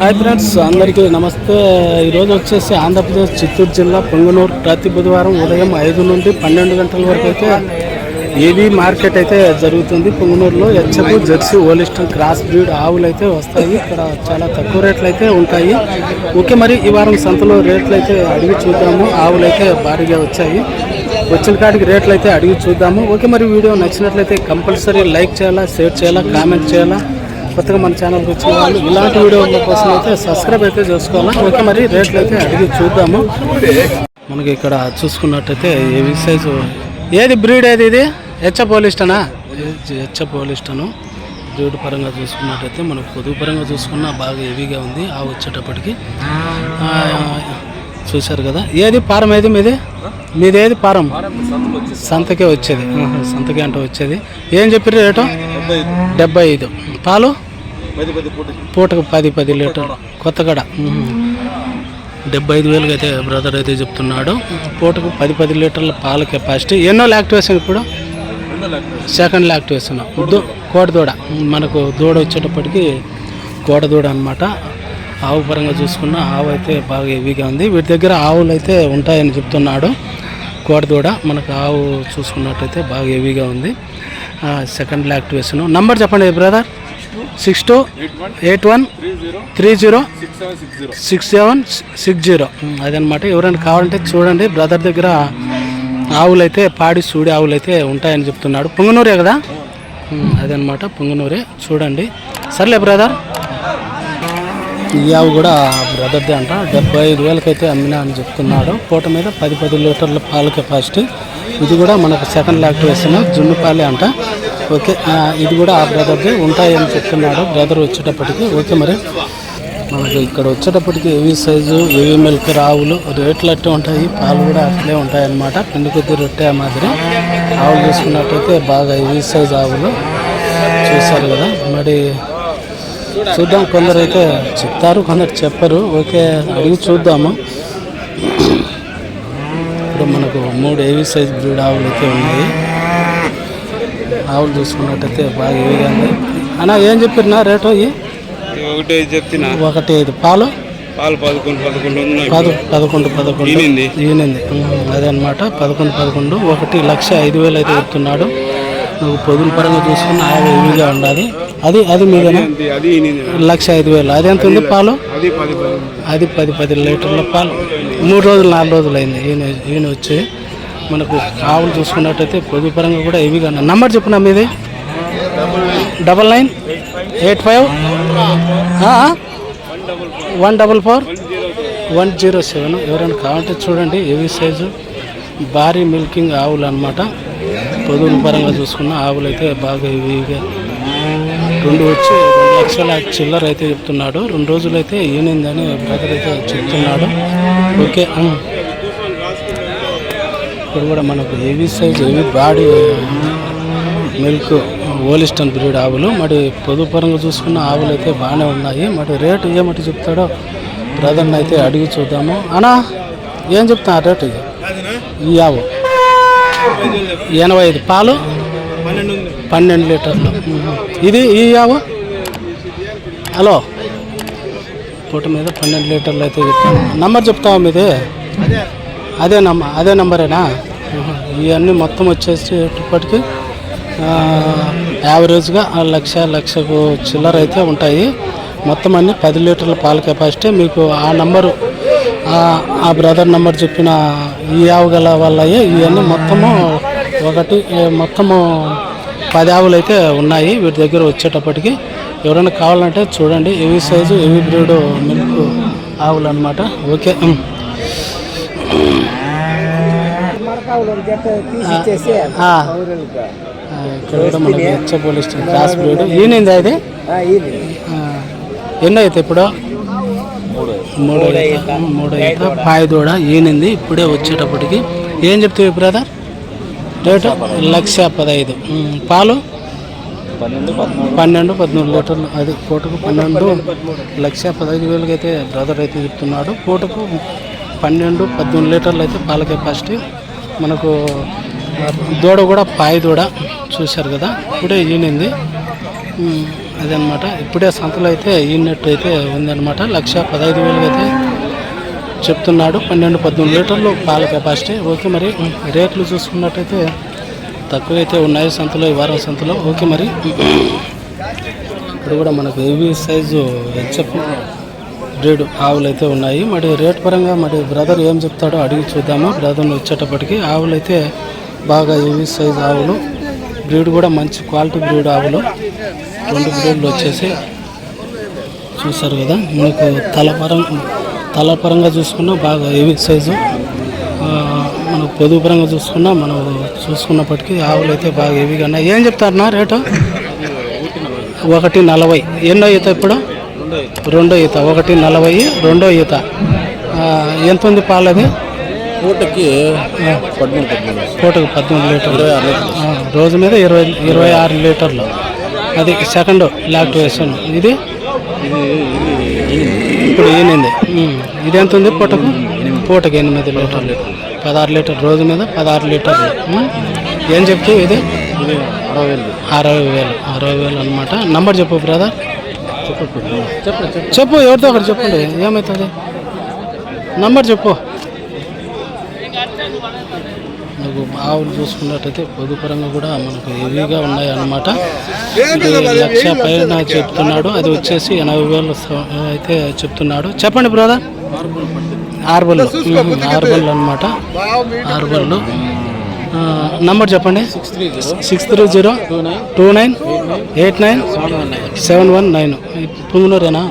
Hi friends అందరికీ నమస్తే. ఈరోజు వచ్చేసి ఆంధ్రప్రదేశ్ చిత్తూరు జిల్లా పొంగనూరు. ప్రతి బుధవారం ఉదయం ఐదు నుండి పన్నెండు గంటల వరకు అయితే ఏవీ మార్కెట్ అయితే జరుగుతుంది. పొంగనూరులో హెచ్చపు జెర్సీ ఓలిస్టన్ క్రాస్ బ్రీడ్ ఆవులు అయితే వస్తాయి. ఇక్కడ చాలా తక్కువ రేట్లు అయితే ఉంటాయి. ఓకే మరి ఈ వారం సంతలో రేట్లు అయితే అడిగి చూద్దాము. ఆవులు అయితే భారీగా వచ్చాయి. వచ్చిన కాడికి రేట్లు అయితే అడిగి చూద్దాము. ఓకే మరి వీడియో నచ్చినట్లయితే కంపల్సరీ లైక్ చేయాలా షేర్ చేయాలా కామెంట్ చేయాలా? కొత్తగా మన ఛానల్కి వచ్చిన వాళ్ళు ఇలాంటి వీడియోల కోసం అయితే సబ్స్క్రైబ్ అయితే చేసుకోవాలి? ఓకే మరి రేట్లు అయితే అడిగి చూద్దాము. మనకి ఇక్కడ చూసుకున్నట్టయితే ఏవి సైజు ఏది బ్రీడ్ ఏది ఇది? హెచ్చ పోలిస్టనా? హెచ్చ పోలిస్టను? బ్రీడ్ పరంగా చూసుకున్నట్టయితే మనకు పొదుగు పరంగా చూసుకున్నా బాగా హెవీగా ఉంది. ఆ వచ్చేటప్పటికి. చూశారు కదా? ఏది పారం ఏది మీది? మీది ఏది పారం? సంతకే వచ్చేది. సంతకే అంటే వచ్చేది. ఏం చెప్పారు రేటు? డెబ్బై ఐదు. పాలు? పూటకు పది పది లీటర్లు. కొత్తగడ. డెబ్బై ఐదు వేలుగా అయితే బ్రదర్ అయితే చెప్తున్నాడు. పూటకు పది పది లీటర్ల పాల కెపాసిటీ. ఎన్నో లాక్టివేషన్ ఇప్పుడు? సెకండ్ లాక్టివేషన్ దో కోట దూడ. మనకు దూడ వచ్చేటప్పటికి కోట దూడ అనమాట ఆవు పరంగా చూసుకున్న ఆవు అయితే బాగా హెవీగా ఉంది. వీటి దగ్గర ఆవులు అయితే ఉంటాయని చెప్తున్నాడు. కోట దూడ. మనకు ఆవు చూసుకున్నట్టయితే బాగా హెవీగా ఉంది. సెకండ్ లాక్టివేషన్ నంబర్ చెప్పండి brother. Six two eight one three zero six seven six zero. అదనమాట. ఎవరైనా కావాలంటే చూడండి. బ్రదర్ దగ్గర ఆవులు అయితే పాడి సూడి ఆవులు అయితే ఉంటాయని చెప్తున్నాడు. పొంగనూరే కదా? అదనమాట. పొంగనూరే. చూడండి. సర్లే బ్రదర్. ఈ ఆవు కూడా బ్రదర్దే అంట. డెబ్బై ఐదు వేలకైతే అమ్మినా అని చెప్తున్నాడు. పూట మీద పది పది లీటర్ల పాల కెపాసిటీ. ఇది కూడా మనకు సెకండ్ లాక్టివేషన్ జున్నుపాలే అంట. ఓకే ఇది కూడా ఆ బ్రదర్ది ఉంటాయని చెప్తున్నాడు. బ్రదర్ వచ్చేటప్పటికి ఓకే మరి. మనకి ఇక్కడ వచ్చేటప్పటికి ఏవి సైజు ఏవి మిల్క్ రావులు రేట్లు అట్టే ఉంటాయి. పాలు కూడా అట్లే ఉంటాయి అన్నమాట పిండి కొద్ది రొట్టె మాదిరి. ఆవులు చూసుకున్నట్టయితే బాగా ఏవి సైజు ఆవులు. చూశారు కదా. మరి చూద్దాం కొందరు అయితే చెప్తారు కొందరు చెప్పరు. ఓకే అడిగి చూద్దాము. ఇప్పుడు మనకు మూడు ఏవి సైజ్ బ్రీడ్ ఆవులు అయితే ఉన్నాయి. ఆవులు చూసుకున్నట్టయితే బాగా ఏవిగా ఉంది అన్న ఏం చెప్పినా రేటు ఇవి ఒకటి చెప్తున్న ఒకటి ఐదు. పాలు? పాలు పదకొండు పదకొండు ఉన్నాయి పద పదకొండు పదకొండు. ఈనింది. ఈనింది. ఉమ్, అదే అనమాట పదకొండు పదకొండు. ఒకటి లక్ష ఐదు వేలు అయితే చెప్తున్నాడు. నువ్వు పొదుల పరంగా చూసుకుని ఆవు హెవీగా ఉండాలి. అది అది మీదేనా? అది అది ఈనింది. లక్ష ఐదు వేలు. అది ఎంత ఉంది పాలు? అది పది పది. అది పది పది లీటర్ల పాలు. మూడు రోజులు నాలుగు రోజులు అయింది. ఈయన ఈయన వచ్చి. మనకు ఆవులు చూసుకున్నట్టయితే పొదుపు పరంగా కూడా ఇవి కానీ నంబర్ చెప్పిన మీది? Double nine? Eight five? One double four? One zero seven. ఎవరైనా కావాలంటే చూడండి ఏవి సైజు భారీ మిల్కింగ్ ఆవులు అనమాట పొదుపు పరంగా చూసుకున్న ఆవులు అయితే బాగా హెవీగా రెండు వచ్చి రెండు లక్షల చిల్లర అయితే చెప్తున్నాడు. రెండు రోజులు అయితే ఈనిందని బ్రదర్ అయితే చెప్తున్నాడు. ఓకే ఇక్కడ కూడా మనకు heavy size heavy body milk Holstein breed ఆవులు. మరి పొదుపు పరంగా చూసుకున్న ఆవులు అయితే బాగానే ఉన్నాయి. మరి రేటు ఏమటి చెప్తాడో బ్రదర్ని అయితే అడిగి చూద్దాము. అనా ఏం చెప్తా రేటు? ఇది ఈ ఆవు. ఎనభై ఐదు. పాలు? పన్నెండు లీటర్లు. ఇది ఈ ఆవు? హలో? పూట మీద పన్నెండు లీటర్లు అయితే చెప్తాను నంబర్ చెప్తావా మీది? అదే. నమ్మ అదే నంబరేనా. ఇవన్నీ మొత్తం వచ్చేసేటప్పటికి యావరేజ్గా ఆ లక్ష లక్షకు చిల్లర అయితే ఉంటాయి. మొత్తం అన్ని పది లీటర్ల పాల కెపాసిటీ. మీకు ఆ నంబరు ఆ- బ్రదర్ నంబర్ చెప్పిన ఈ ఆవు గల వాళ్ళవి ఇవన్నీ మొత్తము ఒకటి మొత్తము పది ఆవులు అయితే ఉన్నాయి వీటి దగ్గర వచ్చేటప్పటికి. ఎవరైనా కావాలంటే చూడండి. ఎవి సైజు ఎవి బ్రీడ్ మిల్క్ ఆవులు అనమాట ఓకే. ఇక్కడ కూడా మనకి హెచ్చ పోలీస్ స్టేషన్ క్రాస్ బ్రీడ్ ఈయనింది అది ఆ, ఎన్నో అయితే ఇప్పుడు? మూడో ఈత మూడో ఈత పాయ దూడ ఈనింది ఇప్పుడే వచ్చేటప్పటికి. ఏం చెప్తావు బ్రదర్? రేటు? లక్ష పదహైదు. పాలు? పన్నెండు పదమూడు. లీటర్లు. అది పూటకు పన్నెండు. లక్ష పదహైదు వేలకి అయితే బ్రదర్ అయితే చెప్తున్నాడు. పూటకు పన్నెండు పద్దెనిమిది లీటర్లు అయితే పాల కెపాసిటీ మనకు దూడ కూడా పాయ దూడ చూశారు కదా ఇప్పుడే ఈనింది. అదనమాట ఇప్పుడే సంతలో అయితే ఈనట్టు అయితే ఉందన్నమాట. లక్ష పదహైదు వేలు అయితే చెప్తున్నాడు. పన్నెండు పద్దెనిమిది లీటర్లు పాల కెపాసిటీ ఓకే మరి రేట్లు చూసుకున్నట్టయితే తక్కువైతే ఉన్నాయి సంతలో ఈ వారం సంతలో. ఓకే మరి. ఇప్పుడు కూడా మనకు ఏవి సైజు చెప్పు బ్రీడ్ ఆవులు అయితే ఉన్నాయి. మరి రేట్ పరంగా మరి బ్రదర్ ఏం చెప్తాడో అడిగి చూద్దాము. బ్రదర్ని వచ్చేటప్పటికి ఆవులు అయితే బాగా హెవీ సైజ్ ఆవులు. బ్రీడ్ కూడా మంచి క్వాలిటీ బ్రీడ్ ఆవులు. రెండు బ్రీడ్లు వచ్చేసి చూసారు కదా మనకు తలపరం తలపరంగా చూసుకున్నా బాగా హెవీ సైజు మనం పొదుపు పరంగా చూసుకున్నా మనం చూసుకున్నప్పటికీ ఆవులు అయితే బాగా హెవీగా ఉన్నాయి. ఏం చెప్తారన్నా రేటు? ఒకటి నలభై. ఎన్నో అయితే ఇప్పుడు? రెండో ఈత. ఒకటి నలభై రెండో ఈత. ఎంత ఉంది పాలది? పూటకి పద్మూడు పద్మూడు పూటకు పద్దెనిమిది లీటర్లు. రోజు మీద ఇరవై ఇరవై ఆరు లీటర్లు. అది సెకండ్ లాక్టివేషన్ ఇది? ఇప్పుడు ఈనింది ఉమ్. ఇది ఎంత ఉంది పూటకు పూటకు ఎనిమిది లీటర్లు. పదహారు లీటర్ రోజు మీద పదహారు లీటర్లు. ఏం చెప్తూ ఇది? అరవై వేలు. అరవై వేలు. అరవై వేలు అనమాట నంబర్ చెప్పు బ్రదర్. చెప్పు ఎవరితో ఒకటి చెప్పండి. ఏమవుతుంది నంబర్ చెప్పు. మనకు ఆవులు చూసుకున్నట్టయితే పొదుపరంగా కూడా మనకు హెవీగా ఉన్నాయి అన్నమాట ఇది లక్ష పైన చెప్తున్నాడు. అది వచ్చేసి ఎనభై వేలు అయితే చెప్తున్నాడు. చెప్పండి బ్రదర్ ఆర్బల్ ఆర్బల్ అనమాట ఆర్బల్ నంబర్ చెప్పండి. Six three zero six three zero two nine two nine eight nine seven one nine. పుంగునూరేనా?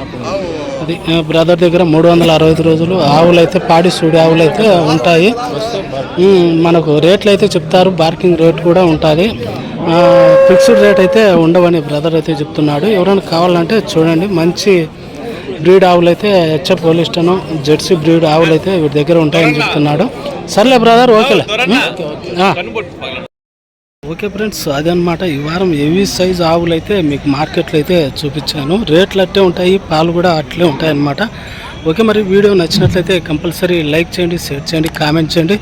అది బ్రదర్ దగ్గర మూడు వందల అరవై ఐదు రోజులు ఆవులు అయితే పాడి సూడి ఆవులు అయితే ఉంటాయి మనకు రేట్లు అయితే చెప్తారు బార్కింగ్ రేట్ కూడా ఉంటుంది. ఫిక్స్డ్ రేట్ అయితే ఉండవని బ్రదర్ అయితే చెప్తున్నాడు. ఎవరైనా కావాలంటే చూడండి మంచి బ్రీడ్ ఆవులు అయితే హెచ్ఎఫ్ పోలిస్టను జెర్సీ బ్రీడ్ ఆవులు అయితే వీటి దగ్గర ఉంటాయని చెప్తున్నాడు. సర్లే బ్రదర్ ఓకేలే. ఓకే ఫ్రెండ్స్ అదనమాట ఈ వారం ఏవి సైజ్ ఆవులు అయితే మీకు మార్కెట్లో అయితే చూపించాను. రేట్లు అట్టే ఉంటాయి పాలు కూడా అట్లే ఉంటాయి అన్నమాట ఓకే మరి వీడియో నచ్చినట్లయితే కంపల్సరీ లైక్ చేయండి షేర్ చేయండి కామెంట్ చేయండి.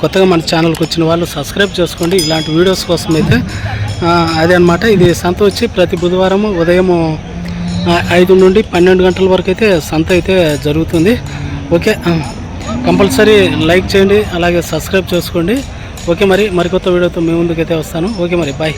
కొత్తగా మన ఛానల్కి వచ్చిన వాళ్ళు సబ్స్క్రైబ్ చేసుకోండి. ఇలాంటి వీడియోస్ కోసం అయితే అదే అనమాట ఇది సంత వచ్చి ప్రతి బుధవారం ఉదయం ఐదు నుండి పన్నెండు గంటల వరకు అయితే సంత అయితే జరుగుతుంది. ఓకే కంపల్సరీ లైక్ చేయండి అలాగే సబ్స్క్రైబ్ చేసుకోండి. ఓకే మరి మరికొత్త వీడియోతో మీ ముందుకైతే వస్తాను. ఓకే మరి బాయ్